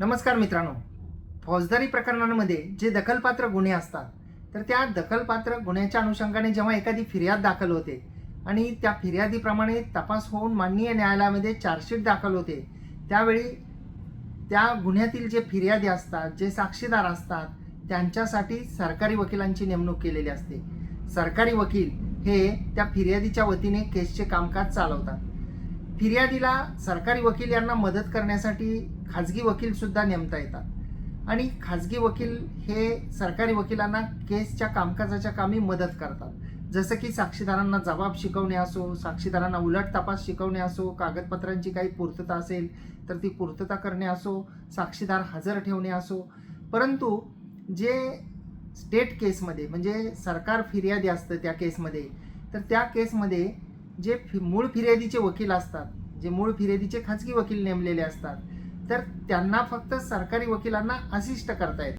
नमस्कार मित्रांनो. फौजदारी प्रकरणांमध्ये जे दखलपात्र गुन्हे असतात तर त्या दखलपात्र गुन्ह्याच्या अनुषंगाने जेव्हा एखादी फिर्याद दाखल होते आणि त्या फिर्यादीप्रमाणे तपास होऊन माननीय न्यायालयामध्ये चार्जशीट दाखल होते त्यावेळी त्या गुन्ह्यातील जे फिर्यादी असतात जे साक्षीदार असतात त्यांच्यासाठी सरकारी वकिलांची नेमणूक केलेली असते. सरकारी वकील हे त्या फिर्यादीच्या वतीने केसचे कामकाज चालवतात. फिर्यादीला सरकारी वकील यांना मदत करण्यासाठी खाजगी वकीलसुद्धा नेमता येतात. आणि खाजगी वकील हे सरकारी वकिलांना केसच्या कामकाजाच्या कामी मदत करतात. जसं की साक्षीदारांना जबाब शिकवणे असो साक्षीदारांना उलट तपास शिकवणे असो कागदपत्रांची काही पूर्तता असेल तर ती पूर्तता करणे असो साक्षीदार हजर ठेवणे असो. परंतु जे स्टेट केसमध्ये म्हणजे सरकार फिर्यादी असतं त्या केसमध्ये तर त्या केसमध्ये जे फि मूळ फिर्यादीचे वकील असतात जे मूळ फिर्यादीचे खाजगी वकील नेमलेले असतात तर त्यांना फक्त सरकारी वकिलांना असिस्ट करता येतं